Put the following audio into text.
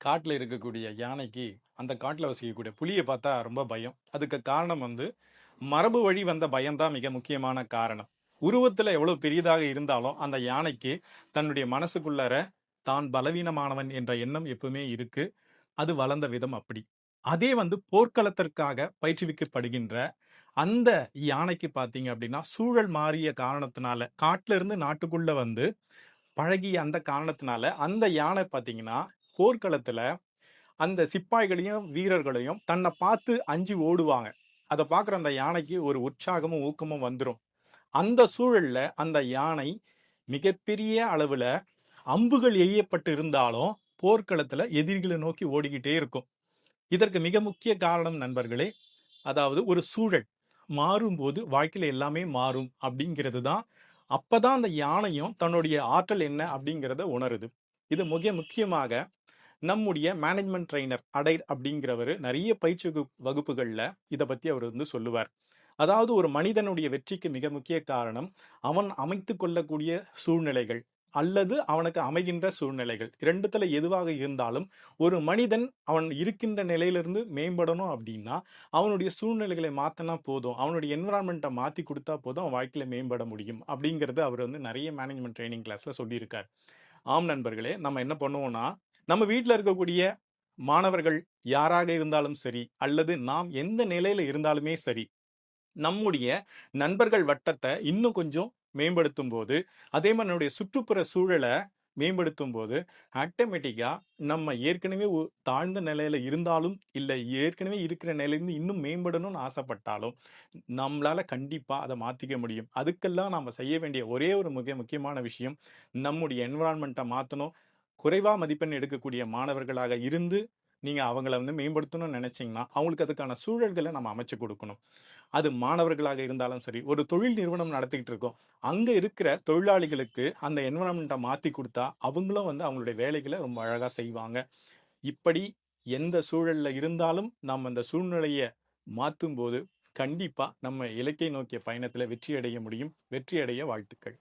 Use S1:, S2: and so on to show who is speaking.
S1: காட்டில் இருக்கக்கூடிய யானைக்கு அந்த காட்டில் வசிக்கக்கூடிய புலியை பார்த்தா ரொம்ப பயம். அதுக்கு காரணம் வந்து மரபு வழி வந்த பயம்தான் மிக முக்கியமான காரணம். உருவத்தில் எவ்வளோ பெரியதாக இருந்தாலும் அந்த யானைக்கு தன்னுடைய மனசுக்குள்ளார தான் பலவீனமானவன் என்ற எண்ணம் எப்பவுமே இருக்கு. அது வளர்ந்த விதம் அப்படி. அதே வந்து போர்க்களத்திற்காக பயிற்றுவிக்கப்படுகின்ற அந்த யானைக்கு பார்த்தீங்க அப்படின்னா சூழல் மாறிய காரணத்தினால காட்டிலிருந்து நாட்டுக்குள்ள வந்து பழகிய அந்த காரணத்தினால அந்த யானை பார்த்தீங்கன்னா போர்க்களத்துல அந்த சிப்பாய்களையும் வீரர்களையும் தன்னை பார்த்து அஞ்சு ஓடுவாங்க. அதை பார்க்குற அந்த யானைக்கு ஒரு உற்சாகமும் ஊக்கமும் வந்துடும் அந்த சூழல்ல அந்த யானை மிகப்பெரிய அளவுல அம்புகள் எய்யப்பட்டு இருந்தாலும் போர்க்களத்துல எதிரிகளை நோக்கி ஓடிக்கிட்டே இருக்கும். இதற்கு மிக முக்கிய காரணம் நண்பர்களே அதாவது ஒரு சூழல். மாறும்போது வாழ்க்கையில் எல்லாமே மாறும் அப்படிங்கிறது தான் அப்பதான் அந்த யானையும் தன்னுடைய ஆற்றல் என்ன அப்படிங்கிறத உணருது. இது மிக முக்கியமாக நம்முடைய மேனேஜ்மெண்ட் ட்ரைனர் அடைர் அப்படிங்கிறவர் நிறைய பயிற்சி வகுப்புகளில் இதை பற்றி அவர் வந்து சொல்லுவார். அதாவது ஒரு மனிதனுடைய வெற்றிக்கு மிக முக்கிய காரணம் அவன் அமைத்து கொள்ளக்கூடிய சூழ்நிலைகள் அல்லது அவனுக்கு அமைகின்ற சூழ்நிலைகள். இரண்டுத்துல எதுவாக இருந்தாலும் ஒரு மனிதன் அவன் இருக்கின்ற நிலையிலிருந்து மேம்படணும் அப்படின்னா அவனுடைய சூழ்நிலைகளை மாத்தினா போதும். அவனுடைய என்விரான்மெண்ட்டை மாற்றி கொடுத்தா போதும் அவன் வாழ்க்கையில மேம்பட முடியும் அப்படிங்கிறது அவர் வந்து நிறைய மேனேஜ்மெண்ட் ட்ரைனிங் கிளாஸ்ல சொல்லியிருக்கார். ஆம் நண்பர்களே நம்ம என்ன பண்ணுவோம்னா நம்ம வீட்டில் இருக்கக்கூடிய மாணவர்கள் யாராக இருந்தாலும் சரி அல்லது நாம் எந்த நிலையில இருந்தாலுமே சரி நம்முடைய நண்பர்கள் வட்டத்தை இன்னும் கொஞ்சம் மேம்படுத்தும் போது அதே மாதிரி நம்முடைய சுற்றுப்புற சூழலை மேம்படுத்தும் போது ஆட்டோமேட்டிக்காக நம்ம ஏற்கனவே தாழ்ந்த நிலையில இருந்தாலும் இல்லை ஏற்கனவே இருக்கிற நிலையிலேருந்து இன்னும் மேம்படணும்னு ஆசைப்பட்டாலும் நம்மளால கண்டிப்பாக அதை மாற்றிக்க முடியும். அதுக்கெல்லாம் நம்ம செய்ய வேண்டிய ஒரே ஒரு மிக முக்கியமான விஷயம் நம்முடைய என்விரான்மெண்ட்டை மாற்றணும் குறைவா மதிப்பெண் எடுக்கக்கூடிய மாணவர்களாக இருந்து நீங்க அவங்கள வந்து மேம்படுத்தணும்னு நினைச்சீங்கன்னா அவங்களுக்கு அதுக்கான சூழல்களை நம்ம அமைச்சு கொடுக்கணும். அது மாணவர்களாக இருந்தாலும் சரி ஒரு தொழில் நிறுவனம் நடத்திக்கிட்டு இருக்கோம். அங்க இருக்கிற தொழிலாளிகளுக்கு அந்த என்விரான்மெண்ட்டை மாத்தி கொடுத்தா அவங்களும் வந்து அவங்களுடைய வேலைகளை ரொம்ப அழகா செய்வாங்க. இப்படி எந்த சூழல்ல இருந்தாலும் நம்ம அந்த சூழ்நிலையை மாற்றும் போது கண்டிப்பா நம்ம இலக்கை நோக்கிய பயணத்துல வெற்றி அடைய முடியும். வெற்றி அடைய வாழ்த்துக்கள்.